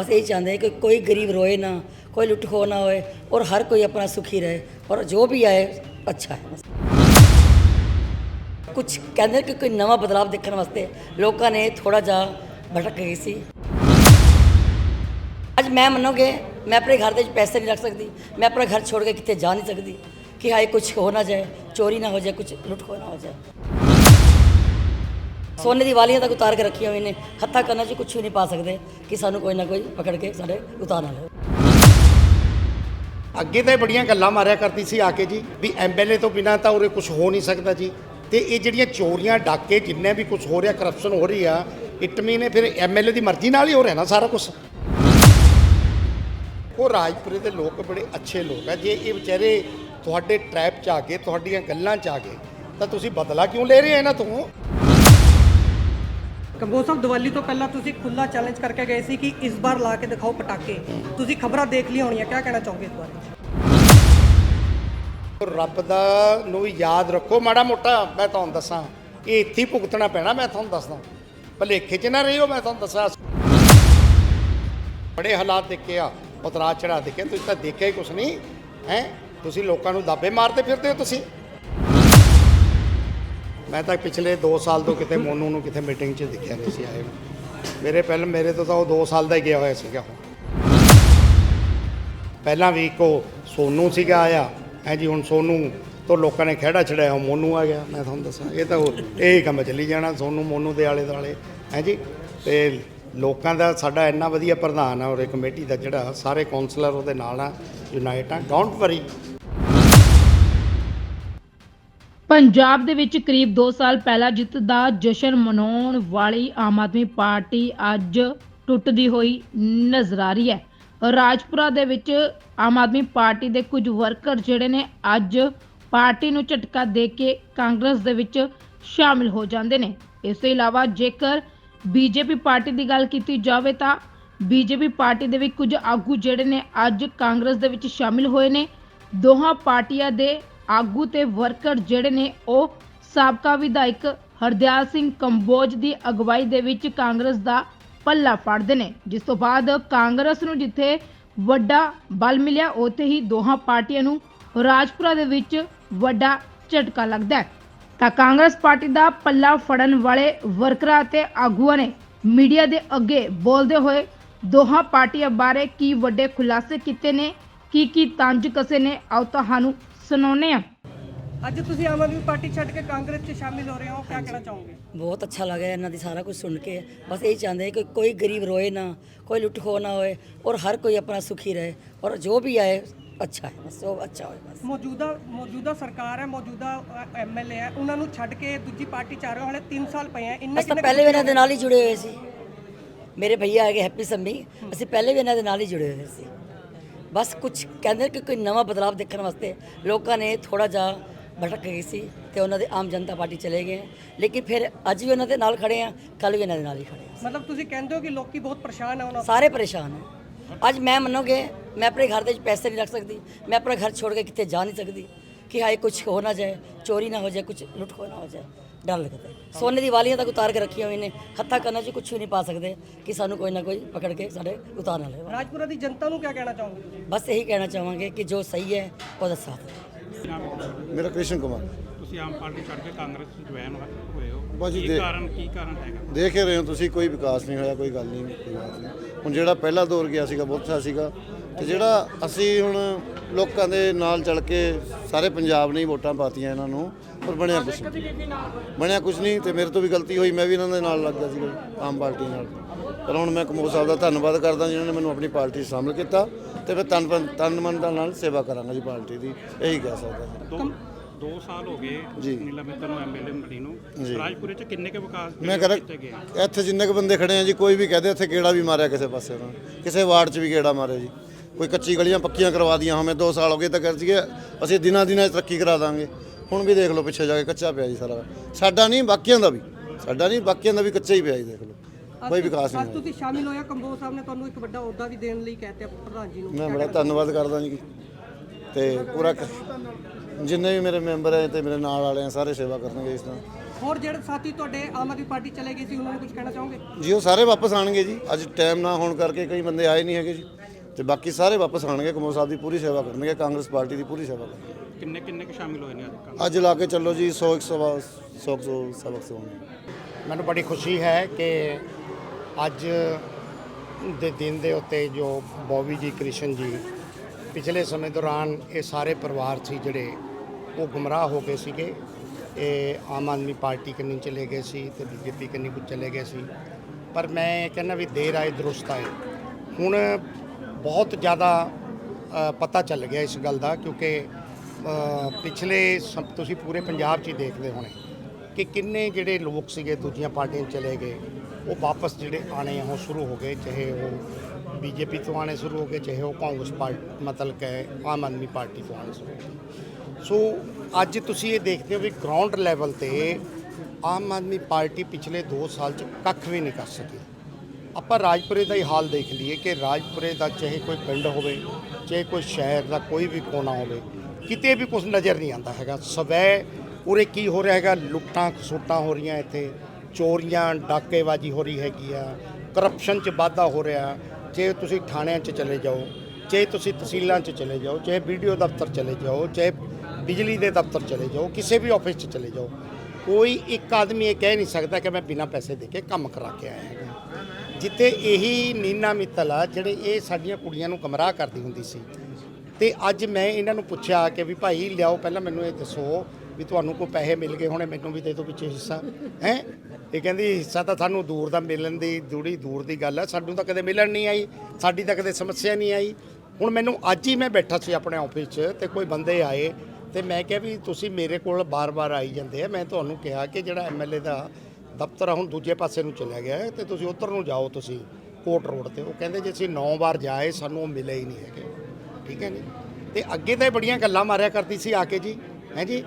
ਬਸ ਇਹੀ ਚਾਹੁੰਦੇ ਕਿ ਕੋਈ ਗਰੀਬ ਰੋਏ ਨਾ, ਕੋਈ ਲੁੱਟ ਖੋ ਨਾ ਹੋਏ ਔਰ ਹਰ ਕੋਈ ਆਪਣਾ ਸੁਖੀ ਰਹੇ ਔਰ ਜੋ ਵੀ ਆਏ, ਅੱਛਾ ਹੈ। ਬਸ ਕੁਝ ਕਹਿੰਦੇ ਕਿ ਕੋਈ ਨਵਾਂ ਬਦਲਾਅ ਦੇਖਣ ਵਾਸਤੇ ਲੋਕਾਂ ਨੇ ਥੋੜਾ ਜਿਹਾ ਭਟਕ ਗਈ ਸੀ। ਅੱਜ ਮੈਂ ਮੰਨੋਗੇ, ਮੈਂ ਆਪਣੇ ਘਰ ਦੇ ਵਿੱਚ ਪੈਸੇ ਨਹੀਂ ਰੱਖ ਸਕਦੀ, ਮੈਂ ਆਪਣਾ ਘਰ ਛੋੜ ਕੇ ਕਿਤੇ ਜਾ ਨਹੀਂ ਸਕਦੀ ਕਿ ਹਾਏ ਕੁਝ ਹੋ ਨਾ ਜਾਏ, ਚੋਰੀ ਨਾ ਹੋ ਜਾਏ ਕੁਝ ਲੁੱਟ ਖੋ ਨਾ ਹੋ ਜਾਏ। ਸੋਨੇ ਦੀ ਵਾਲੀਆਂ ਤੱਕ ਉਤਾਰ ਕੇ ਰੱਖੀਆਂ ਹੋਈਆਂ ਨੇ। ਹੱਥਾਂ ਕੰਨਾਂ 'ਚ ਕੁਝ ਵੀ ਨਹੀਂ ਪਾ ਸਕਦੇ ਕਿ ਸਾਨੂੰ ਕੋਈ ਨਾ ਕੋਈ ਪਕੜ ਕੇ ਸਾਡੇ ਉਤਾਰ ਨਾ ਲਏ ਅੱਗੇ ਤਾਂ ਇਹ ਬੜੀਆਂ ਗੱਲਾਂ ਮਾਰਿਆ ਕਰਦੀ ਸੀ ਆ ਕੇ ਜੀ, ਵੀ ਐਮਐਲਏ ਤੋਂ ਬਿਨਾਂ ਤਾਂ ਉਰੇ ਕੁਝ ਹੋ ਨਹੀਂ ਸਕਦਾ ਜੀ। ਤੇ ਇਹ ਜਿਹੜੀਆਂ ਚੋਰੀਆਂ, ਡਾਕੇ, ਜਿੰਨੇ ਵੀ ਕੁਝ ਹੋ ਰਿਹਾ ਕਰਪਸ਼ਨ ਹੋ ਰਹੀ ਆ ਇਟਮੀ ਨੇ ਫਿਰ ਐਮਐਲਏ ਦੀ ਮਰਜ਼ੀ ਨਾਲ ਹੀ ਹੋ ਰਿਹਾ ਨਾ ਸਾਰਾ ਕੁਝ ਉਹ ਰਾਜਪੁਰੇ ਦੇ ਲੋਕ ਬੜੇ ਅੱਛੇ ਲੋਕ ਆ। ਜੇ ਇਹ ਵਿਚਾਰੇ ਤੁਹਾਡੇ ਟ੍ਰੈਪ 'ਚ ਆ ਕੇ ਤੁਹਾਡੀਆਂ ਗੱਲਾਂ 'ਚ ਆ ਕੇ ਤਾਂ ਤੁਸੀਂ ਬਦਲਾ ਕਿਉਂ ਲੈ ਰਹੇ ਹੋ ਇਹਨਾਂ ਤੋਂ? ਕੰਬੋਜ ਸਾਹਿਬ ਦੀਵਾਲੀ ਤੋਂ ਪਹਿਲਾਂ ਤੁਸੀਂ ਖੁੱਲਾ ਚੈਲੰਜ ਕਰਕੇ ਗਏ ਸੀ ਕਿ ਇਸ ਵਾਰ ਲਾ ਕੇ ਦਿਖਾਓ ਪਟਾਕੇ। ਤੁਸੀਂ ਖਬਰਾਂ ਦੇਖ ਲਈ ਹੋਣੀਆਂ ਕੀ ਕਹਿਣਾ ਚਾਹੋਗੇ ਇਸ ਬਾਰੇ? ਰੱਬ ਦਾ ਨੂੰ ਯਾਦ ਰੱਖੋ, ਮਾੜਾ ਮੋਟਾ ਮੈਂ ਤੁਹਾਨੂੰ ਦੱਸਾਂ, ਇਹ ਇੱਥੇ ਭੁਗਤਣਾ ਪੈਣਾ, ਮੈਂ ਤੁਹਾਨੂੰ ਦੱਸਦਾ। ਭਲੇਖੇ 'ਚ ਨਾ ਰਹੀਓ, ਮੈਂ ਤੁਹਾਨੂੰ ਦੱਸਾਂ। ਬੜੇ ਹਾਲਾਤ ਦੇਖੇ ਆ ਉਤਰਾ ਚੜਾ ਦੇਖੇ ਤੁਸੀਂ ਤਾਂ ਦੇਖਿਆ ਹੀ ਕੁਛ ਨਹੀਂ, ਹੈ? ਤੁਸੀਂ ਲੋਕਾਂ ਨੂੰ ਦਾਬੇ ਮਾਰਦੇ ਫਿਰਦੇ ਹੋ ਤੁਸੀਂ। ਮੈਂ ਤਾਂ ਪਿਛਲੇ 2 ਸਾਲ ਤੋਂ ਕਿਤੇ ਮੋਨੂ ਨੂੰ ਕਿਤੇ ਮੀਟਿੰਗ 'ਚ ਦੇਖਿਆ ਨਹੀਂ ਸੀ ਆਏ ਨੂੰ। ਮੇਰੇ ਪਹਿਲਾਂ ਮੇਰੇ ਤੋਂ ਤਾਂ ਉਹ 2 ਸਾਲ ਦਾ ਹੀ ਗਿਆ ਹੋਇਆ ਸੀਗਾ ਉਹ। ਪਹਿਲਾਂ ਵੀ ਇੱਕੋ ਸੋਨੂ ਸੀਗਾ ਆਇਆ। ਹੈ ਜੀ, ਹੁਣ ਸੋਨੂ ਤੋਂ ਲੋਕਾਂ ਨੇ ਖਿਹੜਾ ਛੜਿਆ ਉਹ ਮੋਨੂ ਆ ਗਿਆ। ਮੈਂ ਤੁਹਾਨੂੰ ਦੱਸਾਂ, ਇਹ ਤਾਂ ਉਹ, ਇਹ ਹੀ ਕੰਮ ਚੱਲੀ ਜਾਣਾ, ਸੋਨੂ ਮੋਨੂ ਦੇ ਆਲੇ ਦੁਆਲੇ। ਹੈ ਜੀ, ਤੇ ਲੋਕਾਂ ਦਾ ਸਾਡਾ ਇੰਨਾ ਵਧੀਆ ਪ੍ਰਧਾਨ ਆ ਔਰ ਇਹ ਕਮੇਟੀ ਦਾ ਜਿਹੜਾ ਸਾਰੇ ਕਾਉਂਸਲਰ ਉਹਦੇ ਨਾਲ ਆ, ਯੂਨਾਈਟ ਆ। ਡੋਂਟ ਵਰੀ ਪੰਜਾਬ ਦੇ ਵਿੱਚ ਕਰੀਬ 2 ਸਾਲ ਪਹਿਲਾਂ ਜਿੱਤ ਦਾ ਜਸ਼ਨ ਮਨਾਉਣ ਵਾਲੀ ਆਮ ਆਦਮੀ ਪਾਰਟੀ ਅੱਜ ਟੁੱਟਦੀ ਹੋਈ ਨਜ਼ਰ ਆ ਰਹੀ ਹੈ। ਰਾਜਪੁਰਾ ਦੇ ਵਿੱਚ ਆਮ ਆਦਮੀ ਪਾਰਟੀ ਦੇ ਕੁਝ ਵਰਕਰ ਜਿਹੜੇ ਨੇ ਅੱਜ ਪਾਰਟੀ ਨੂੰ ਝਟਕਾ ਦੇ ਕੇ ਕਾਂਗਰਸ ਦੇ ਵਿੱਚ ਸ਼ਾਮਿਲ ਹੋ ਜਾਂਦੇ ਨੇ। ਇਸ ਤੋਂ ਇਲਾਵਾ ਜੇਕਰ ਬੀਜੇਪੀ ਪਾਰਟੀ ਦੀ ਗੱਲ ਕੀਤੀ ਜਾਵੇ ਤਾਂ ਬੀਜੇਪੀ ਪਾਰਟੀ ਦੇ ਵੀ ਕੁਝ ਆਗੂ ਜਿਹੜੇ ਨੇ ਅੱਜ ਕਾਂਗਰਸ ਦੇ ਵਿੱਚ ਸ਼ਾਮਿਲ ਹੋਏ ਨੇ। ਦੋਹਾਂ ਪਾਰਟੀਆਂ ਦੇ ਆਗੂ ਤੇ ਵਰਕਰ ਜਿਹੜੇ ਨੇ ਉਹ ਸਾਬਕਾ ਵਿਧਾਇਕ ਹਰਦਿਆਲ ਸਿੰਘ ਕੰਬੋਜ ਦੀ ਅਗਵਾਈ ਦੇ ਵਿੱਚ ਕਾਂਗਰਸ ਦਾ ਪੱਲਾ ਫੜਦੇ ਨੇ। ਜਿਸ ਤੋਂ ਬਾਅਦ ਕਾਂਗਰਸ ਨੂੰ ਜਿੱਥੇ ਵੱਡਾ ਬਲ ਮਿਲਿਆ, ਉੱਥੇ ਹੀ ਦੋਹਾਂ ਪਾਰਟੀਆਂ ਨੂੰ ਰਾਜਪੁਰਾ ਦੇ ਵਿੱਚ ਵੱਡਾ ਝਟਕਾ ਲੱਗਦਾ ਹੈ। ਤਾਂ ਕਾਂਗਰਸ ਪਾਰਟੀ ਦਾ ਪੱਲਾ ਫੜਨ ਵਾਲੇ ਵਰਕਰਾਂ ਅਤੇ ਆਗੂਆਂ ਨੇ ਮੀਡੀਆ ਦੇ ਅੱਗੇ ਬੋਲਦੇ ਹੋਏ ਦੋਹਾਂ ਪਾਰਟੀਆਂ ਬਾਰੇ ਕੀ ਵੱਡੇ ਖੁਲਾਸੇ ਕੀਤੇ ਨੇ, ਕੀ ਕੀ ਤੰਜ ਕਸੇ ਨੇ, ਆਓ ਤੁਹਾਨੂੰ ਸੁਣਾਉਂਦੇ ਹਾਂ ਅੱਜ ਤੁਸੀਂ ਆਮ ਆਦਮੀ ਪਾਰਟੀ ਛੱਡ ਕੇ ਕਾਂਗਰਸ 'ਚ ਸ਼ਾਮਿਲ ਹੋ ਰਹੇ ਹੋ ਕੀ ਕਹਿਣਾ ਚਾਹੋਗੇ? ਬਹੁਤ ਅੱਛਾ ਲੱਗਾ ਇਹਨਾਂ ਦੀ ਸਾਰਾ ਕੁਝ ਸੁਣ ਕੇ। ਬਸ ਇਹੀ ਚਾਹੁੰਦੇ ਕਿ ਕੋਈ ਗਰੀਬ ਰੋਏ ਨਾ ਕੋਈ ਲੁੱਟ ਖੋ ਨਾ ਹੋਏ ਔਰ ਹਰ ਕੋਈ ਆਪਣਾ ਸੁਖੀ ਰਹੇ ਔਰ ਜੋ ਵੀ ਆਏ ਅੱਛਾ ਹੈ ਬਸ ਉਹ ਅੱਛਾ ਹੋਏ ਬਸ। ਮੌਜੂਦਾ ਮੌਜੂਦਾ ਸਰਕਾਰ ਹੈ ਮੌਜੂਦਾ ਐਮਐਲਏ ਹੈ ਉਹਨਾਂ ਨੂੰ ਛੱਡ ਕੇ ਦੂਜੀ ਪਾਰਟੀ ਚ ਆ ਰਹੇ ਹੋ ਹਲੇ 3 ਸਾਲ ਪਏ ਆ ਇੰਨਾ ਅਸੀਂ ਤਾਂ ਪਹਿਲੇ ਵੀ ਇਹਨਾਂ ਦੇ ਨਾਲ ਹੀ ਜੁੜੇ ਹੋਏ ਸੀ। ਮੇਰੇ ਭਈਆ ਹੈਗੇ ਹੈਪੀ ਸੰਮੀ ਅਸੀਂ ਪਹਿਲੇ ਵੀ ਇਹਨਾਂ ਦੇ ਨਾਲ ਹੀ ਜੁੜੇ ਹੋਏ ਸੀ। ਬਸ ਕੁਝ ਕਹਿੰਦੇ ਕਿ ਕੋਈ ਨਵਾਂ ਬਦਲਾਅ ਦੇਖਣ ਵਾਸਤੇ ਲੋਕਾਂ ਨੇ ਥੋੜਾ ਜਿਹਾ ਭਟਕ ਗਈ ਸੀ ਤੇ ਉਹਨਾਂ ਦੇ ਆਮ ਜਨਤਾ ਪਾਰਟੀ ਚਲੇ ਗਏ ਲੇਕਿਨ ਫਿਰ ਅੱਜ ਵੀ ਉਹਨਾਂ ਦੇ ਨਾਲ ਖੜੇ ਆ ਕੱਲ ਵੀ ਇਹਨਾਂ ਦੇ ਨਾਲ ਹੀ ਖੜੇ ਆ। ਮਤਲਬ ਤੁਸੀਂ ਕਹਿੰਦੇ ਹੋ ਕਿ ਲੋਕੀ ਬਹੁਤ ਪਰੇਸ਼ਾਨ ਆ ਉਹਨਾਂ ਸਾਰੇ ਪਰੇਸ਼ਾਨ ਹੈ ਅੱਜ ਮੈਂ ਮੰਨੋਗੇ ਮੈਂ ਆਪਣੇ ਘਰ ਦੇ ਵਿੱਚ ਪੈਸੇ ਨਹੀਂ ਰੱਖ ਸਕਦੀ ਮੈਂ ਆਪਣਾ ਘਰ ਛੋੜ ਕੇ ਕਿਤੇ ਜਾ ਨਹੀਂ ਸਕਦੀ ਕਿ ਹਾਏ ਕੁਝ ਹੋ ਨਾ ਜਾਏ ਚੋਰੀ ਨਾ ਹੋ ਜਾਏ ਕੁਝ ਲੁੱਟ ਖੋ ਨਾ ਹੋ ਜਾਏ। ਡਰ ਲੱਗਦਾ ਹੈ। ਸੋਨੇ ਦੀ ਵਾਲੀਆਂ ਤੱਕ ਉਤਾਰ ਕੇ ਰੱਖੀਆਂ ਹੋਈਆਂ ਨੇ। ਹੱਥਾਂ ਕੰਨਾਂ 'ਚ ਕੁਝ ਵੀ ਨਹੀਂ ਪਾ ਸਕਦੇ ਕਿ ਸਾਨੂੰ ਕੋਈ ਨਾ ਕੋਈ ਪਕੜ ਕੇ ਸਾਡੇ ਉਤਾਰ ਨਾ ਲਏ ਰਾਜਪੁਰਾ ਦੀ ਜਨਤਾ ਨੂੰ ਕੀ ਕਹਿਣਾ ਚਾਹੋਗੇ? ਬਸ ਇਹੀ ਕਹਿਣਾ ਚਾਹਾਂਗੇ ਕਿ ਜੋ ਸਹੀ ਹੈ ਉਹਦਾ ਸਾਥ ਦਿਓ। ਮੇਰਾ ਕ੍ਰਿਸ਼ਨ ਕੁਮਾਰ। ਤੁਸੀਂ ਆਮ ਪਾਰਟੀ ਛੱਡ ਕੇ ਕਾਂਗਰਸ ਵਿੱਚ ਜੁਆਇਨ ਹੋਏ ਹੋ। ਬਸ ਜੀ ਕੀ ਦੇ- ਕਾਰਨ ਕੀ ਕਾਰਨ ਹੈਗਾ? ਦੇਖ ਹੀ ਰਹੇ ਹੋ ਤੁਸੀਂ ਕੋਈ ਵਿਕਾਸ ਨਹੀਂ ਹੋਇਆ ਕੋਈ ਗੱਲ ਨਹੀਂ ਕੋਈ ਬਾਤ ਨਹੀਂ। ਹੁਣ ਜਿਹੜਾ ਪਹਿਲਾ ਦੌਰ ਗਿਆ ਸੀਗਾ ਬਹੁਤ ਅੱਛਾ ਸੀਗਾ। ਤੇ ਜਿਹੜਾ ਅਸੀਂ ਹੁਣ ਲੋਕਾਂ ਦੇ ਨਾਲ ਚੱਲ ਕੇ ਸਾਰੇ ਪੰਜਾਬ ਨੇ ਹੀ ਵੋਟਾਂ ਪਾਤੀਆਂ ਇਹਨਾਂ ਨੂੰ ਪਰ ਬਣਿਆ ਕੁਛ ਨਹੀਂ ਬਣਿਆ ਕੁਛ ਨਹੀਂ ਤੇ ਮੇਰੇ ਤੋਂ ਵੀ ਗਲਤੀ ਹੋਈ ਮੈਂ ਵੀ ਇਹਨਾਂ ਦੇ ਨਾਲ ਲੱਗ ਗਿਆ ਜੀ, ਆਮ ਪਾਰਟੀ ਨਾਲ ਪਰ ਹੁਣ ਮੈਂ ਕਮੋਦ ਸਾਹਿਬ ਦਾ ਧੰਨਵਾਦ ਕਰਦਾ ਜਿਨ੍ਹਾਂ ਨੇ ਮੈਨੂੰ ਆਪਣੀ ਪਾਰਟੀ ਸ਼ਾਮਲ ਕੀਤਾ ਤੇ ਮੈਂ ਤਨ ਤਨ ਮਨ ਦਾ ਨਾਲ ਸੇਵਾ ਕਰਾਂਗਾ ਜੀ ਪਾਰਟੀ ਦੀ ਇਹੀ ਕਹਿ ਸਕਦਾ ਜੀ ਦੋ ਦੋ ਸਾਲ ਹੋ ਗਏ। ਨੀਲਾ ਮਿੱਤਰ ਨੂੰ ਐਮਐਲਏ ਬਣੀ ਨੂੰ। ਰਾਜਪੁਰੇ ਚ ਕਿੰਨੇ ਕੇ ਵਿਕਾਸ ਮੈਂ ਕਰ ਇੱਥੇ ਜਿੰਨੇ ਕ ਬੰਦੇ ਖੜੇ ਆ ਜੀ ਕੋਈ ਵੀ ਕਹਦੇ ਇੱਥੇ ਕਿਹੜਾ ਵੀ ਮਾਰਿਆ ਕਿਸੇ ਪਾਸੇ ਉਹਨਾਂ ਨੇ। ਕਿਸੇ ਵਾਰਡ 'ਚ ਵੀ ਕਿਹੜਾ ਮਾਰਿਆ ਜੀ ਕੋਈ ਕੱਚੀ ਗਲੀਆਂ ਪੱਕੀਆਂ ਕਰਵਾ ਦੀਆਂ ਹਮੇ 2 ਸਾਲ ਹੋ ਗਏ ਤਾਂ ਕਰ ਸੀਗੇ ਅਸੀਂ ਦਿਨਾਂ ਦਿਨਾਂ ਤਰੱਕੀ ਕਰਾ ਦਾਂਗੇ। ਹੁਣ ਵੀ ਦੇਖ ਲਓ ਪਿੱਛੇ ਜਾ ਕੇ ਕੱਚਾ ਪਿਆ ਜੀ ਸਾਰਾ। ਸਾਡਾ ਨਹੀਂ ਬਾਕੀਆਂ ਦਾ ਵੀ। ਸਾਡਾ ਨਹੀਂ ਬਾਕੀਆਂ ਦਾ ਵੀ ਕੱਚਾ ਹੀ ਪਿਆ ਜੀ ਦੇਖ ਲਓ। ਕੋਈ ਵਿਕਾਸ ਨਹੀਂ ਅੱਜ ਤੁਸੀਂ ਸ਼ਾਮਿਲ ਹੋਇਆ ਕੰਬੋਜ ਸਾਹਿਬ ਨੇ ਤੁਹਾਨੂੰ ਇੱਕ ਵੱਡਾ ਅਹੁਦਾ ਵੀ ਦੇਣ ਲਈ ਕਹਤੇ ਪ੍ਰਧਾਨ ਜੀ ਨੂੰ। ਮੈਂ ਬੜਾ ਧੰਨਵਾਦ ਕਰਦਾ ਜੀ। ਤੇ ਪੂਰਾ ਜਿੰਨੇ ਵੀ ਮੇਰੇ ਮੈਂਬਰ ਹੈ ਤੇ ਮੇਰੇ ਨਾਲ ਵਾਲੇ ਆ ਸਾਰੇ ਸੇਵਾ ਕਰਨਗੇ ਇਸ ਤਰ੍ਹਾਂ। ਹੋਰ ਜਿਹੜੇ ਸਾਥੀ ਤੁਹਾਡੇ ਆਮ ਆਦਮੀ ਪਾਰਟੀ ਚਲੇ ਗਏ ਸੀ ਉਹਨਾਂ ਨੂੰ ਕੁਝ ਕਹਿਣਾ ਚਾਹੋਗੇ? ਜੀ ਉਹ ਸਾਰੇ ਵਾਪਸ ਆਣਗੇ ਜੀ। ਅੱਜ ਟਾਈਮ ਨਾ ਹੋਣ ਕਰਕੇ ਕਈ ਬੰਦੇ ਆਏ ਨਹੀਂ ਹੈਗੇ ਜੀ। ਤੇ ਬਾਕੀ ਸਾਰੇ ਵਾਪਸ ਆਣਗੇ ਕਮੋ ਸਾਹਿਬ ਦੀ ਪੂਰੀ ਸੇਵਾ ਕਰਨਗੇ ਕਾਂਗਰਸ ਪਾਰਟੀ ਦੀ ਪੂਰੀ ਸੇਵਾ ਕਰਨਗੇ। ਕਿੰਨੇ ਕਿੰਨੇ ਕੁ ਸ਼ਾਮਿਲ ਹੋਏ ਨੇ ਅੱਜ ਲਾ ਕੇ ਚੱਲੋ ਜੀ 100 100 100 100 ਸਬਕ ਸੋਣੇ ਮੈਨੂੰ ਬੜੀ ਖੁਸ਼ੀ ਹੈ ਕਿ ਅੱਜ ਦੇ ਦਿਨ ਦੇ ਉੱਤੇ ਜੋ ਬੋਬੀ ਜੀ ਕ੍ਰਿਸ਼ਨ ਜੀ ਪਿਛਲੇ ਸਮੇਂ ਦੌਰਾਨ ਇਹ ਸਾਰੇ ਪਰਿਵਾਰ ਸੀ ਜਿਹੜੇ ਉਹ ਗੁੰਮਰਾਹ ਹੋ ਗਏ ਸੀਗੇ। ਇਹ ਆਮ ਆਦਮੀ ਪਾਰਟੀ ਕੰਨੀ ਚਲੇ ਗਏ ਸੀ ਤੇ ਬੀਜੇਪੀ ਕੰਨੀ ਕੁ ਚਲੇ ਗਏ ਸੀ। ਪਰ ਮੈਂ ਕਹਿੰਦਾ ਵੀ ਦੇਰ ਆਏ ਦਰੁਸਤ ਆਏ। ਹੁਣ ਬਹੁਤ ਜ਼ਿਆਦਾ ਪਤਾ ਚੱਲ ਗਿਆ ਇਸ ਗੱਲ ਦਾ ਕਿਉਂਕਿ ਪਿਛਲੇ ਸਮ- ਤੁਸੀਂ ਪੂਰੇ ਪੰਜਾਬ 'ਚ ਹੀ ਦੇਖਦੇ ਹੋਣੇ ਕਿ ਕਿੰਨੇ ਜਿਹੜੇ ਲੋਕ ਸੀਗੇ ਦੂਜੀਆਂ ਪਾਰਟੀਆਂ ਚਲੇ ਗਏ। ਉਹ ਵਾਪਸ ਜਿਹੜੇ ਆਣੇ ਉਹ ਸ਼ੁਰੂ ਹੋ ਗਏ, ਚਾਹੇ ਉਹ ਬੀਜੇਪੀ ਤੋਂ ਆਣੇ ਸ਼ੁਰੂ ਹੋ ਗਏ, ਚਾਹੇ ਉਹ ਕਾਂਗਰਸ ਪਾਰਟੀ ਮਤਲਬ ਕਿ ਆਮ ਆਦਮੀ ਪਾਰਟੀ ਤੋਂ ਆਣੇ ਸ਼ੁਰੂ ਹੋ ਗਏ। ਸੋ ਅੱਜ ਤੁਸੀਂ ਇਹ ਦੇਖਦੇ ਹੋ ਵੀ ਗਰਾਊਂਡ ਲੈਵਲ ਤੇ ਆਮ ਆਦਮੀ ਪਾਰਟੀ ਪਿਛਲੇ 2 ਸਾਲ 'ਚ ਕੱਖ ਵੀ ਨਹੀਂ ਕਰ ਸਕੀ। ਆਪਾਂ ਰਾਜਪੁਰੇ ਦਾ ਹੀ ਹਾਲ ਦੇਖ ਲਈਏ ਕਿ ਰਾਜਪੁਰੇ ਦਾ ਚਾਹੇ ਕੋਈ ਪਿੰਡ ਹੋਵੇ, ਚਾਹੇ ਕੋਈ ਸ਼ਹਿਰ ਦਾ ਕੋਈ ਵੀ ਕੋਨਾ ਹੋਵੇ, ਕਿਤੇ ਵੀ ਕੁਝ ਨਜ਼ਰ ਨਹੀਂ ਆਉਂਦਾ ਹੈਗਾ। ਸਵੈ ਉਰੇ ਕੀ ਹੋ ਰਿਹਾ ਹੈਗਾ? ਲੁੱਟਾਂ ਖਸੁੱਟਾਂ ਹੋ ਰਹੀਆਂ ਇੱਥੇ। ਚੋਰੀਆਂ, ਡਾਕੇਬਾਜ਼ੀ ਹੋ ਰਹੀ ਹੈਗੀ ਆ। ਕਰਪਸ਼ਨ 'ਚ ਵਾਧਾ ਹੋ ਰਿਹਾ। ਜੇ ਤੁਸੀਂ ਥਾਣਿਆਂ 'ਚ ਚਲੇ ਜਾਓ ਚਾਹੇ ਤੁਸੀਂ ਤਹਿਸੀਲਾਂ 'ਚ ਚਲੇ ਜਾਓ ਚਾਹੇ ਵੀਡੀਓ ਦਫ਼ਤਰ ਚਲੇ ਜਾਓ ਚਾਹੇ ਬਿਜਲੀ ਦੇ ਦਫ਼ਤਰ ਚਲੇ ਜਾਓ, ਕਿਸੇ ਵੀ ਆਫਿਸ 'ਚ ਚਲੇ ਜਾਓ, ਕੋਈ ਇੱਕ ਆਦਮੀ ਇਹ ਕਹਿ ਨਹੀਂ ਸਕਦਾ ਕਿ ਮੈਂ ਬਿਨਾਂ ਪੈਸੇ ਦੇ ਕੇ ਕੰਮ ਕਰਾ ਕੇ ਆਇਆ ਹੈਗਾ। ਜਿੱਥੇ ਇਹੀ ਨੀਨਾ ਮਿੱਤਲ ਆ, ਜਿਹੜੇ ਇਹ ਸਾਡੀਆਂ ਕੁੜੀਆਂ ਨੂੰ ਗਮਰਾਹ ਕਰਦੀ ਹੁੰਦੀ ਸੀ। ਤੇ ਅੱਜ ਮੈਂ ਇਹਨਾਂ ਨੂੰ ਪੁੱਛਿਆ ਕਿ ਵੀ ਭਾਈ, ਲਿਆਓ ਪਹਿਲਾਂ ਮੈਨੂੰ ਇਹ ਦੱਸੋ ਵੀ ਤੁਹਾਨੂੰ ਕੋਈ ਪੈਸੇ ਮਿਲ ਗਏ ਹੋਣੇ, ਮੈਨੂੰ ਵੀ ਦੇ ਦਿਓ ਪਿੱਛੇ ਹਿੱਸਾ। ਹੈ? ਇਹ ਕਹਿੰਦੀ, ਹਿੱਸਾ ਤਾਂ ਸਾਨੂੰ ਦੂਰ ਦਾ ਮਿਲਣ ਦੀ ਦੂੜੀ ਦੂਰ ਦੀ ਗੱਲ ਆ, ਸਾਨੂੰ ਤਾਂ ਕਦੇ ਮਿਲਣ ਨਹੀਂ ਆਈ, ਸਾਡੀ ਤਾਂ ਕਦੇ ਸਮੱਸਿਆ ਨਹੀਂ ਆਈ। ਹੁਣ ਮੈਨੂੰ ਅੱਜ ਹੀ ਮੈਂ ਬੈਠਾ ਸੀ ਆਪਣੇ ਆਫਿਸ 'ਚ ਤੇ ਕੋਈ ਬੰਦੇ ਆਏ ਤੇ ਮੈਂ ਕਿਹਾ ਵੀ ਤੁਸੀਂ ਮੇਰੇ ਕੋਲ ਬਾਰ-ਬਾਰ ਆਈ ਜਾਂਦੇ ਆ, ਮੈਂ ਤੁਹਾਨੂੰ ਕਿਹਾ ਕਿ ਜਿਹੜਾ ਐਮਐਲਏ ਦਾ ਦਫ਼ਤਰ ਆ, ਹੁਣ ਦੂਜੇ ਪਾਸੇ ਨੂੰ ਚਲਿਆ ਗਿਆ ਹੈ ਤੇ ਤੁਸੀਂ ਉੱਧਰ ਨੂੰ ਜਾਓ ਤੁਸੀਂ, ਕੋਟ ਰੋਡ ਤੇ। ਉਹ ਕਹਿੰਦੇ ਜੇ ਅਸੀਂ 9 ਵਾਰ ਜਾਏ, ਸਾਨੂੰ ਉਹ ਮਿਲੇ ਹੀ ਨਹੀਂ ਹੈਗੇ। ਠੀਕ ਹੈ ਜੀ? ਤੇ ਅੱਗੇ ਤਾਂ ਇਹ ਬੜੀਆਂ ਗੱਲਾਂ ਮਾਰਿਆ ਕਰਦੀ ਸੀ ਆ ਕੇ ਜੀ। ਹੈ ਜੀ?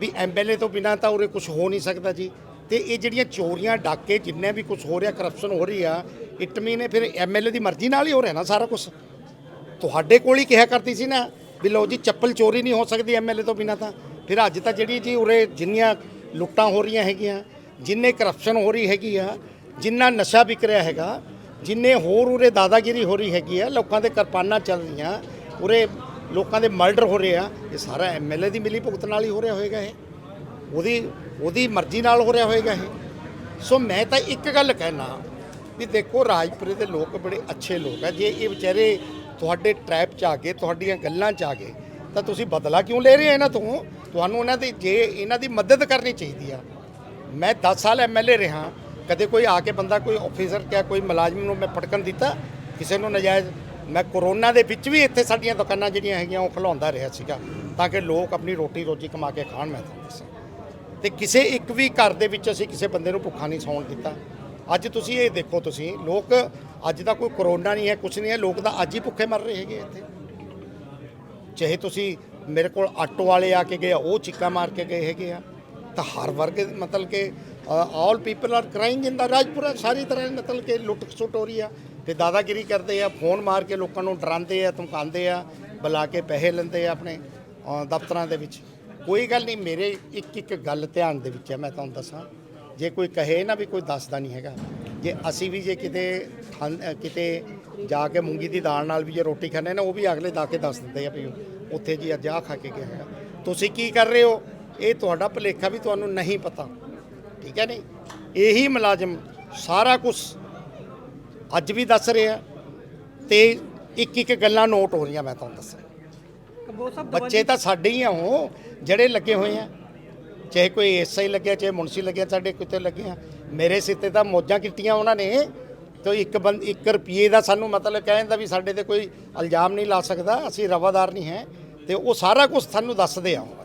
ਵੀ ਐਮਐਲਏ ਤੋਂ ਬਿਨਾਂ ਤਾਂ ਉਰੇ ਕੁਝ ਹੋ ਨਹੀਂ ਸਕਦਾ ਜੀ। ਤੇ ਇਹ ਜਿਹੜੀਆਂ ਚੋਰੀਆਂ, ਡਾਕੇ, ਜਿੰਨੇ ਵੀ ਕੁਝ ਹੋ ਰਿਹਾ ਕਰਪਸ਼ਨ ਹੋ ਰਹੀ ਆ ਇਟ ਨੇ ਫਿਰ ਐਮਐਲਏ ਦੀ ਮਰਜ਼ੀ ਨਾਲ ਹੀ ਹੋ ਰਿਹਾ ਨਾ ਸਾਰਾ ਕੁਝ ਤੁਹਾਡੇ ਕੋਲ ਹੀ ਕਿਹਾ ਕਰਦੀ ਸੀ ਨਾ, ਵੀ ਲਓ ਜੀ, ਚੱਪਲ ਚੋਰੀ ਨਹੀਂ ਹੋ ਸਕਦੀ ਐਮਐਲਏ ਤੋਂ ਬਿਨਾਂ ਤਾਂ। ਫਿਰ ਅੱਜ ਤਾਂ ਜਿਹੜੀ ਜੀ ਉਰੇ ਜਿੰਨੀਆਂ ਲੁੱਟਾਂ ਹੋ ਰਹੀਆਂ ਹੈਗੀਆਂ ਜਿੰਨੇ ਕਰਪਸ਼ਨ ਹੋ ਰਹੀ ਹੈਗੀ ਆ, ਜਿੰਨਾ ਨਸ਼ਾ ਵਿਕ ਰਿਹਾ ਹੈਗਾ, ਜਿੰਨੇ ਹੋਰ ਉਰੇ ਦਾਦਾਗਿਰੀ ਹੋ ਰਹੀ ਹੈਗੀ ਆ, ਲੋਕਾਂ ਦੇ ਕਿਰਪਾਨਾਂ ਚੱਲ ਰਹੀਆਂ, ਉਰੇ ਲੋਕਾਂ ਦੇ ਮਰਡਰ ਹੋ ਰਹੇ ਆ, ਇਹ ਸਾਰਾ ਐਮਐਲਏ ਦੀ ਮਿਲੀ ਭੁਗਤ ਨਾਲ ਹੀ ਹੋ ਰਿਹਾ ਹੋਏਗਾ ਇਹ। ਉਹਦੀ ਉਹਦੀ ਮਰਜ਼ੀ ਨਾਲ ਹੋ ਰਿਹਾ ਹੋਏਗਾ ਇਹ। ਸੋ ਮੈਂ ਤਾਂ ਇੱਕ ਗੱਲ ਕਹਿਣਾ ਵੀ ਦੇਖੋ, ਰਾਜਪੁਰੇ ਦੇ ਲੋਕ ਬੜੇ ਅੱਛੇ ਲੋਕ ਆ। ਜੇ ਇਹ ਵਿਚਾਰੇ ਤੁਹਾਡੇ ਟ੍ਰੈਪ 'ਚ ਆ ਗਏ, ਤੁਹਾਡੀਆਂ ਗੱਲਾਂ 'ਚ ਆ ਗਏ, ਤਾਂ ਤੁਸੀਂ ਬਦਲਾ ਕਿਉਂ ਲੈ ਰਹੇ ਹੋ ਇਹਨਾਂ ਤੋਂ? ਤੁਹਾਨੂੰ ਉਹਨਾਂ ਦੀ, ਜੇ ਇਹਨਾਂ ਦੀ ਮਦਦ ਕਰਨੀ ਚਾਹੀਦੀ ਆ ਮੈਂ 10 ਸਾਲ ਐਮਐਲਏ ਰਿਹਾ। ਕਦੇ ਕੋਈ ਆ ਕੇ ਬੰਦਾ ਕੋਈ ਆਫੀਸਰ ਕਿਆ ਕੋਈ ਮੁਲਾਜ਼ਮ ਨੂੰ ਮੈਂ ਫਟਕਣ ਦਿੱਤਾ ਕਿਸੇ ਨੂੰ ਨਜਾਇਜ਼। ਮੈਂ ਕਰੋਨਾ ਦੇ ਵਿੱਚ ਵੀ ਇੱਥੇ ਸਾਡੀਆਂ ਦੁਕਾਨਾਂ ਜਿਹੜੀਆਂ ਹੈਗੀਆਂ ਉਹ ਖੁਲਾਉਂਦਾ ਰਿਹਾ ਸੀਗਾ ਤਾਂ ਕਿ ਲੋਕ ਆਪਣੀ ਰੋਟੀ ਰੋਜੀ ਕਮਾ ਕੇ ਖਾਣ ਮੈਂ ਤੁਹਾਨੂੰ ਦੱਸਾਂ। ਤੇ ਕਿਸੇ ਇੱਕ ਵੀ ਘਰ ਦੇ ਵਿੱਚ ਅਸੀਂ ਕਿਸੇ ਬੰਦੇ ਨੂੰ ਭੁੱਖਾ ਨਹੀਂ ਸੌਣ ਦਿੱਤਾ। ਅੱਜ ਤੁਸੀਂ ਇਹ ਦੇਖੋ ਤੁਸੀਂ ਲੋਕ ਅੱਜ ਦਾ ਕੋਈ ਕਰੋਨਾ ਨਹੀਂ ਹੈ ਕੁਝ ਨਹੀਂ ਹੈ ਲੋਕ ਤਾਂ ਅੱਜ ਹੀ ਭੁੱਖੇ ਮਰ ਰਹੇ ਹੈਗੇ ਇੱਥੇ। ਚਾਹੇ ਤੁਸੀਂ ਮੇਰੇ ਕੋਲ ਆਟੋ ਵਾਲੇ ਆ ਕੇ ਗਏ ਆ, ਉਹ ਚਿੱਕਾ ਮਾਰ ਕੇ ਗਏ ਹੈਗੇ ਆ। ਤਾਂ ਹਰ ਵਰਗ ਮਤਲਬ ਕਿ all people are crying in the Rajpura ਸਾਰੀ ਤਰ੍ਹਾਂ ਮਤਲਬ ਕਿ ਲੁੱਟ ਖਸੁੱਟ ਹੋ ਰਹੀ ਆ। ਤੇ ਦਾਦਾਗਿਰੀ ਕਰਦੇ ਆ, ਫੋਨ ਮਾਰ ਕੇ ਲੋਕਾਂ ਨੂੰ ਡਰਾਉਂਦੇ ਆ, ਧਮਕਾਉਂਦੇ ਆ, ਬੁਲਾ ਕੇ ਪੈਸੇ ਲੈਂਦੇ ਆ ਆਪਣੇ ਦਫ਼ਤਰਾਂ ਦੇ ਵਿੱਚ। ਕੋਈ ਗੱਲ ਨਹੀਂ, ਮੇਰੇ ਇੱਕ ਇੱਕ ਗੱਲ ਧਿਆਨ ਦੇ ਵਿੱਚ ਹੈ ਮੈਂ ਤੁਹਾਨੂੰ ਦੱਸਾਂ। ਜੇ ਕੋਈ ਕਹੇ ਨਾ ਵੀ ਕੋਈ ਦੱਸਦਾ ਨਹੀਂ ਹੈਗਾ। ਜੇ ਅਸੀਂ ਵੀ ਜੇ ਕਿਤੇ ਠੰਡ- ਕਿਤੇ ਜਾ ਕੇ ਮੂੰਗੀ ਦੀ ਦਾਲ ਨਾਲ ਵੀ ਜੇ ਰੋਟੀ ਖਾਂਦੇ ਨਾ, ਉਹ ਵੀ ਅਗਲੇ ਦਾ ਕੇ ਦੱਸ ਦਿੰਦੇ ਆ ਵੀ ਉੱਥੇ ਜੀ ਅੱਜ ਆਹ ਖਾ ਕੇ ਗਿਆ ਹੈਗਾ। ਤੁਸੀਂ ਕੀ ਕਰ ਰਹੇ ਹੋ? ਇਹ ਤੁਹਾਡਾ ਭੁਲੇਖਾ ਵੀ ਤੁਹਾਨੂੰ ਨਹੀਂ ਪਤਾ। ਠੀਕ ਹੈ ਨਹੀਂ? ਇਹੀ ਮੁਲਾਜ਼ਮ ਸਾਰਾ ਕੁਝ ਅੱਜ ਵੀ ਦੱਸ ਰਿਹਾ ਤੇ ਇੱਕ ਇੱਕ ਗੱਲਾਂ ਨੋਟ ਹੋ ਰਹੀਆਂ ਮੈਂ ਤੁਹਾਨੂੰ ਦੱਸਾਂ ਬੱਚੇ ਤਾਂ ਸਾਡੇ ਹੀ ਆ ਉਹ, ਜਿਹੜੇ ਲੱਗੇ ਹੋਏ ਆ। ਚਾਹੇ ਕੋਈ ਐਸਆਈ ਲੱਗਿਆ, ਚਾਹੇ ਮੁਨਸੀ ਲੱਗਿਆ, ਸਾਡੇ ਕਿਤੇ ਲੱਗੇ ਆ। ਮੇਰੇ ਸਿੱਤੇ ਤਾਂ ਮੌਜਾਂ ਕੀਤੀਆਂ ਉਹਨਾਂ ਨੇ, ਤੇ ਇੱਕ ਬੰਦ 1 ਰੁਪਏ ਦਾ ਸਾਨੂੰ ਮਤਲਬ ਕਹਿੰਦਾ ਵੀ ਸਾਡੇ ਤੇ ਕੋਈ ਇਲਜ਼ਾਮ ਨਹੀਂ ਲਾ ਸਕਦਾ, ਅਸੀਂ ਰਵਾਦਾਰ ਨਹੀਂ ਹੈ। ਤੇ ਉਹ ਸਾਰਾ ਕੁਝ ਸਾਨੂੰ ਦੱਸਦੇ ਆ ਉਹ।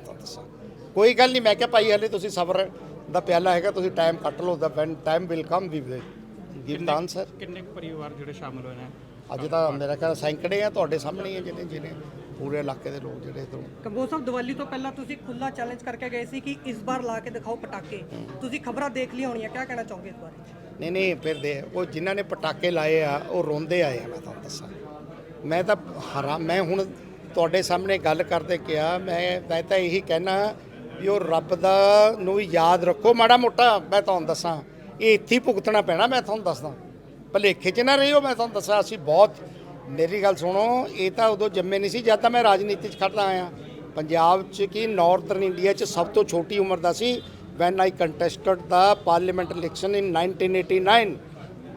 ਕੋਈ ਗੱਲ ਨਹੀਂ ਮੈਂ ਕਿਹਾ ਭਾਈ ਹਲੇ ਤੁਸੀਂ ਸਬਰ ਦਾ ਪਿਆਲਾ ਹੈਗਾ ਤੁਸੀਂ ਟਾਈਮ ਕੱਟ ਲਓ ਦਾ when time will come we will give the answer ਕਿੰਨੇ ਕੁ ਪਰਿਵਾਰ ਜਿਹੜੇ ਸ਼ਾਮਿਲ ਹੋਏ ਨੇ? ਅੱਜ ਤਾਂ ਮੇਰਾ ਖਿਆਲ ਸੈਂਕੜੇ ਆ ਤੁਹਾਡੇ ਸਾਹਮਣੇ ਹੀ ਆ ਜਿਹਨੇ ਜਿਹਨੇ ਪੂਰੇ ਇਲਾਕੇ ਦੇ ਲੋਕ ਜਿਹੜੇ ਇੱਧਰੋਂ। ਕੰਬੋਜ ਸਾਹਿਬ ਦੀਵਾਲੀ ਤੋਂ ਪਹਿਲਾਂ ਤੁਸੀਂ ਖੁੱਲਾ ਚੈਲੰਜ ਕਰਕੇ ਗਏ ਸੀ ਕਿ ਇਸ ਵਾਰ ਲਾ ਕੇ ਦਿਖਾਓ ਪਟਾਕੇ। ਤੁਸੀਂ ਖਬਰਾਂ ਦੇਖ ਲਈ ਹੋਣੀਆਂ ਕੀ ਕਹਿਣਾ ਚਾਹੋਗੇ ਇਸ ਬਾਰੇ? ਨਹੀਂ ਨਹੀਂ ਫਿਰ ਦੇ ਉਹ ਜਿਨ੍ਹਾਂ ਨੇ ਪਟਾਕੇ ਲਾਏ ਆ ਉਹ ਰੋਂਦੇ ਆਏ ਆ ਮੈਂ ਤੁਹਾਨੂੰ ਦੱਸਾਂ। ਮੈਂ ਤਾਂ ਹਰਾ ਮੈਂ ਹੁਣ ਤੁਹਾਡੇ ਸਾਹਮਣੇ ਗੱਲ ਕਰਦੇ ਕਿਹਾ ਮੈਂ ਮੈਂ ਤਾਂ ਇਹੀ ਕਹਿਣਾ ਵੀ ਉਹ ਰੱਬ ਦਾ ਨੂੰ ਯਾਦ ਰੱਖੋ। ਮਾੜਾ ਮੋਟਾ ਮੈਂ ਤੁਹਾਨੂੰ ਦੱਸਾਂ, ਇਹ ਇੱਥੇ ਹੀ ਭੁਗਤਣਾ ਪੈਣਾ, ਮੈਂ ਤੁਹਾਨੂੰ ਦੱਸਦਾ। ਭਲੇਖੇ 'ਚ ਨਾ ਰਹਿਓ, ਮੈਂ ਤੁਹਾਨੂੰ ਦੱਸਾਂ ਅਸੀਂ ਬਹੁਤ, ਮੇਰੀ ਗੱਲ ਸੁਣੋ, ਇਹ ਤਾਂ ਉਦੋਂ ਜੰਮੇ ਨਹੀਂ ਸੀ, ਜਦ ਤਾਂ ਮੈਂ ਰਾਜਨੀਤੀ 'ਚ ਖੜਦਾ ਆਇਆ। ਪੰਜਾਬ 'ਚ ਕੀ ਨਾਰਥਰਨ ਇੰਡੀਆ 'ਚ ਸਭ ਤੋਂ ਛੋਟੀ ਉਮਰ ਦਾ ਸੀ when I contested the parliament election in 1989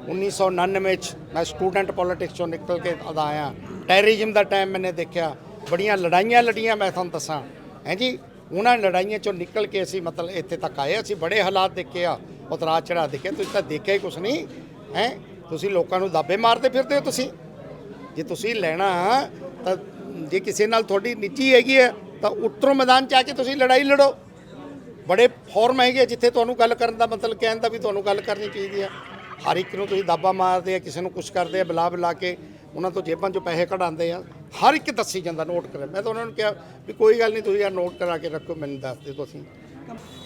1999 ਚ ਮੈਂ ਸਟੂਡੈਂਟ ਪੋਲਿਟਿਕਸ ਚੋਂ ਨਿਕਲ ਕੇ ਅਦਾ ਆਇਆ। ਟੈਰਰਿਜ਼ਮ ਦਾ ਟਾਈਮ ਮੈਨੇ ਦੇਖਿਆ, ਬੜੀਆਂ ਲੜਾਈਆਂ ਲੜੀਆਂ, ਮੈਂ ਤੁਹਾਨੂੰ ਦੱਸਾਂ। ਹੈਂ ਜੀ? ਉਹਨਾਂ ਲੜਾਈਆਂ ਚੋਂ ਨਿਕਲ ਕੇ ਅਸੀਂ ਮਤਲਬ ਇੱਥੇ ਤੱਕ ਆਏ, ਅਸੀਂ ਬੜੇ ਹਾਲਾਤ ਦੇਖੇ ਆ ਉਤਰਾਅ ਚੜਾ ਦੇਖੇ ਤੁਸੀਂ ਤਾਂ ਦੇਖਿਆ ਹੀ ਕੁਛ ਨਹੀਂ, ਹੈ? ਤੁਸੀਂ ਲੋਕਾਂ ਨੂੰ ਦਾਬੇ ਮਾਰਦੇ ਫਿਰਦੇ ਹੋ ਤੁਸੀਂ। ਜੇ ਤੁਸੀਂ ਲੈਣਾ ਤਾਂ ਜੇ ਕਿਸੇ ਨਾਲ ਤੁਹਾਡੀ ਨਿੱਜੀ ਹੈਗੀ ਹੈ, ਤਾਂ ਉੱਤਰੋਂ ਮੈਦਾਨ ਚ ਆ ਕੇ ਤੁਸੀਂ ਲੜਾਈ ਲੜੋ। ਬੜੇ ਫੋਰਮ ਹੈਗੇ ਆ ਜਿੱਥੇ ਤੁਹਾਨੂੰ ਗੱਲ ਕਰਨ ਦਾ ਮਤਲਬ ਕਹਿਣ ਦਾ ਵੀ ਤੁਹਾਨੂੰ ਗੱਲ ਕਰਨੀ ਚਾਹੀਦੀ ਹੈ ਹਰ ਇੱਕ ਨੂੰ ਤੁਸੀਂ ਦਾਬਾ ਮਾਰਦੇ ਆ, ਕਿਸੇ ਨੂੰ ਕੁਛ ਕਰਦੇ ਆ, ਬੁਲਾ ਬੁਲਾ ਕੇ, ਉਹਨਾਂ ਤੋਂ ਜੇਬਾਂ 'ਚੋਂ ਪੈਸੇ ਕਢਾਉਂਦੇ ਆ। ਹਰ ਇੱਕ ਦੱਸੀ ਜਾਂਦਾ ਨੋਟ ਕਰੇ ਮੈਂ ਤਾਂ ਉਹਨਾਂ ਨੂੰ ਕਿਹਾ ਵੀ ਕੋਈ ਗੱਲ ਨਹੀਂ ਤੁਸੀਂ ਆ ਨੋਟ ਕਰਾ ਕੇ ਰੱਖੋ ਮੈਨੂੰ ਦੱਸ ਦਿਓ ਤੁਸੀਂ।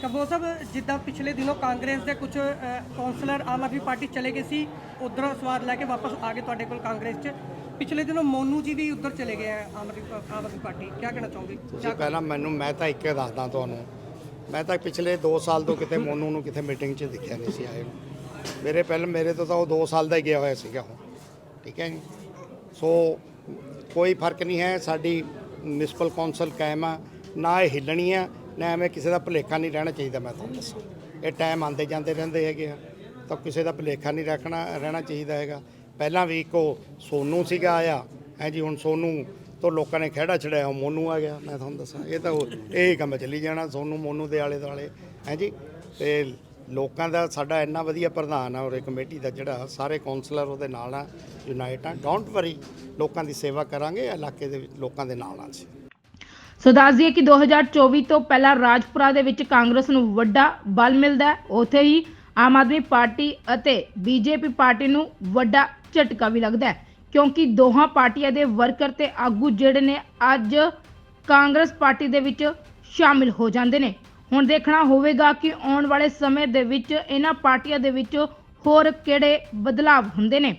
ਕਬੋ ਸਾਹਿਬ ਜਿੱਦਾਂ ਪਿਛਲੇ ਦਿਨੋਂ ਕਾਂਗਰਸ ਦੇ ਕੁਝ ਕਾਉਂਸਲਰ ਆਮ ਆਦਮੀ ਪਾਰਟੀ ਚਲੇ ਗਏ ਸੀ ਉਧਰ ਸਵਾਦ ਲੈ ਕੇ ਵਾਪਸ ਆ ਗਏ ਤੁਹਾਡੇ ਕੋਲ ਕਾਂਗਰਸ 'ਚ। ਪਿਛਲੇ ਦਿਨੋਂ ਮੋਨੂ ਜੀ ਵੀ ਉਧਰ ਚਲੇ ਗਏ ਆ ਆਮ ਆਦਮੀ ਪਾਰਟੀ। ਕੀ ਕਹਿਣਾ ਚਾਹੋਗੇ? ਤੁਸੀਂ ਪਹਿਲਾਂ ਮੈਨੂੰ ਮੈਂ ਤਾਂ ਇੱਕ ਦੱਸਦਾ ਤੁਹਾਨੂੰ ਮੈਂ ਤਾਂ ਪਿਛਲੇ 2 ਸਾਲ ਤੋਂ ਕਿਤੇ ਮੋਨੂ ਨੂੰ ਕਿਤੇ ਮੀਟਿੰਗ 'ਚ ਦਿਖਿਆ ਨਹੀਂ ਸੀ ਆਏ ਨੂੰ। ਮੇਰੇ ਪਹਿਲਾਂ ਮੇਰੇ ਤੋਂ ਤਾਂ ਉਹ 2 ਸਾਲ ਦਾ ਹੀ ਗਿਆ ਹੋਇਆ ਸੀਗਾ ਉਹ। ਠੀਕ ਹੈ ਜੀ? ਸੋ ਕੋਈ ਫ਼ਰਕ ਨਹੀਂ ਹੈ, ਸਾਡੀ ਮਿਊਨਿਸਪਲ ਕੌਂਸਲ ਕਾਇਮ ਆ, ਨਾ ਇਹ ਹਿੱਲਣੀ ਆ, ਨਾ ਐਵੇਂ ਕਿਸੇ ਦਾ ਭੁਲੇਖਾ ਨਹੀਂ ਰਹਿਣਾ ਚਾਹੀਦਾ, ਮੈਂ ਤੁਹਾਨੂੰ ਦੱਸਾਂ। ਇਹ ਟਾਈਮ ਆਉਂਦੇ ਜਾਂਦੇ ਰਹਿੰਦੇ ਹੈਗੇ ਆ, ਤਾਂ ਕਿਸੇ ਦਾ ਭੁਲੇਖਾ ਨਹੀਂ ਰੱਖਣਾ, ਰਹਿਣਾ ਚਾਹੀਦਾ ਹੈਗਾ। ਪਹਿਲਾਂ ਵੀ ਇੱਕੋ ਸੋਨੂ ਸੀਗਾ ਆਇਆ, ਹੈ ਜੀ, ਹੁਣ ਸੋਨੂ ਤੋਂ ਲੋਕਾਂ ਨੇ ਖਿਹੜਾ ਛੜਿਆ ਉਹ ਮੋਨੂ ਆ ਗਿਆ, ਮੈਂ ਤੁਹਾਨੂੰ ਦੱਸਾਂ। ਇਹ ਤਾਂ ਇਹ ਹੀ ਕੰਮ ਚੱਲੀ ਜਾਣਾ, ਸੋਨੂ ਮੋਨੂ ਦੇ ਆਲੇ ਦੁਆਲੇ ਹੈ ਜੀ, ਤੇ ਲੋਕਾਂ ਦਾ ਸਾਡਾ ਇੰਨਾ ਵਧੀਆ ਪ੍ਰਧਾਨ ਆ, ਔਰ ਕਮੇਟੀ ਦਾ ਜਿਹੜਾ ਸਾਰੇ ਕਾਉਂਸਲਰ ਉਹਦੇ ਨਾਲ ਆ, ਯੂਨਾਈਟ ਆ। ਡੋਂਟ ਵਰੀ ਲੋਕਾਂ ਦੀ ਸੇਵਾ ਕਰਾਂਗੇ, ਇਲਾਕੇ ਦੇ ਲੋਕਾਂ ਦੇ ਨਾਲ ਆ ਅਸੀਂ। ਸੋ ਦੱਸ ਦਈਏ ਕਿ 2024 ਤੋਂ ਪਹਿਲਾਂ ਰਾਜਪੁਰਾ ਦੇ ਵਿੱਚ ਕਾਂਗਰਸ ਨੂੰ ਵੱਡਾ ਬਲ ਮਿਲਦਾ ਹੈ। ਉੱਥੇ ਹੀ ਆਮ ਆਦਮੀ ਪਾਰਟੀ ਅਤੇ ਬੀਜੇਪੀ ਪਾਰਟੀ ਨੂੰ ਵੱਡਾ ਝਟਕਾ ਵੀ ਲੱਗਦਾ ਹੈ, ਕਿਉਂਕਿ ਦੋਹਾਂ ਪਾਰਟੀਆਂ ਦੇ ਵਰਕਰ ਤੇ ਆਗੂ ਜਿਹੜੇ ਨੇ, ਅੱਜ ਕਾਂਗਰਸ ਪਾਰਟੀ ਦੇ ਵਿੱਚ ਸ਼ਾਮਿਲ ਹੋ ਜਾਂਦੇ ਨੇ। ਹੁਣ ਦੇਖਣਾ ਹੋਵੇਗਾ ਕਿ ਆਉਣ ਵਾਲੇ ਸਮੇਂ ਦੇ ਵਿੱਚ ਇਹਨਾਂ ਪਾਰਟੀਆਂ ਦੇ ਵਿੱਚ ਹੋਰ ਕਿਹੜੇ ਬਦਲਾਵ ਹੁੰਦੇ ਨੇ।